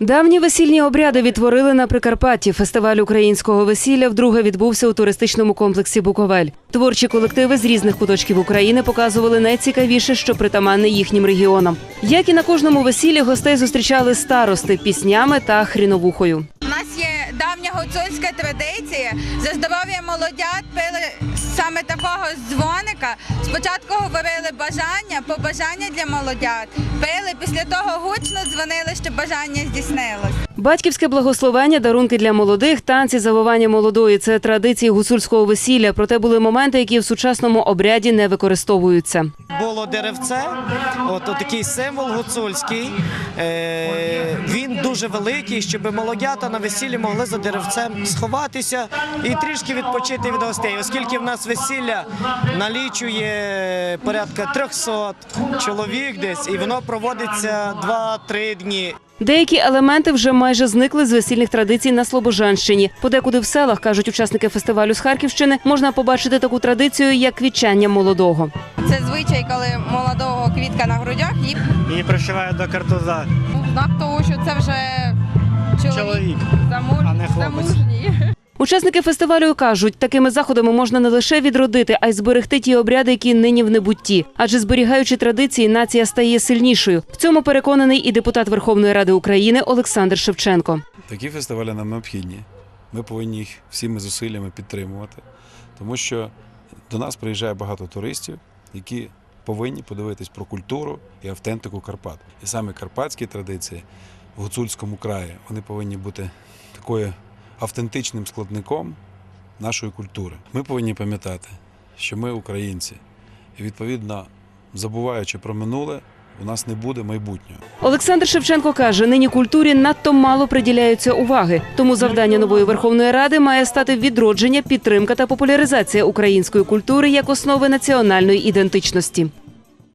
Давні весільні обряди відтворили на Прикарпатті. Фестиваль українського весілля вдруге відбувся у туристичному комплексі Буковель. Творчі колективи з різних куточків України показували найцікавіше, що притаманне їхнім регіонам. Як і на кожному весіллі, гостей зустрічали старости піснями та хріновухою. У нас є давня гуцульська традиція. За молодят пили саме такого дзвоника. Спочатку говорили бажання, побажання для молодят. Пили, після того гучно дзвонили, щоб бажання здійснилось. Батьківське благословення, дарунки для молодих, танці, завивання молодої це традиції гуцульського весілля. Проте були моменти, які в сучасному обряді не використовуються. було деревце, от, от такий символ гуцульський. Е, він дуже великий, щоб молодята на весіллі могли за деревцем сховатися і трішки відпочити від гостей, оскільки в нас весілля налічує порядка 300 чоловік десь, і воно проводиться 2-3 дні. Деякі елементи вже майже зникли з весільних традицій на Слобожанщині. Подекуди в селах, кажуть учасники фестивалю з Харківщини, можна побачити таку традицію, як вічання молодого. Це звичай, коли молодого квітка на грудях і і пришивають до картуза. знак того, що це вже Чоловік. замуж... а не хлопець. замужній. Учасники фестивалю кажуть, такими заходами можна не лише відродити, а й зберегти ті обряди, які нині в небутті. Адже зберігаючи традиції, нація стає сильнішою. В цьому переконаний і депутат Верховної Ради України Олександр Шевченко. Такі фестивалі нам необхідні. Ми повинні їх всіми зусиллями підтримувати, тому що до нас приїжджає багато туристів, які повинні подивитись про культуру і автентику Карпат. І саме карпатські традиції в гуцульському краї вони повинні бути такою автентичним складником нашої культури. Ми повинні пам'ятати, що ми українці, і відповідно, забуваючи про минуле, у нас не буде майбутнього. Олександр Шевченко каже, нині культурі надто мало приділяються уваги. Тому завдання нової Верховної Ради має стати відродження, підтримка та популяризація української культури як основи національної ідентичності.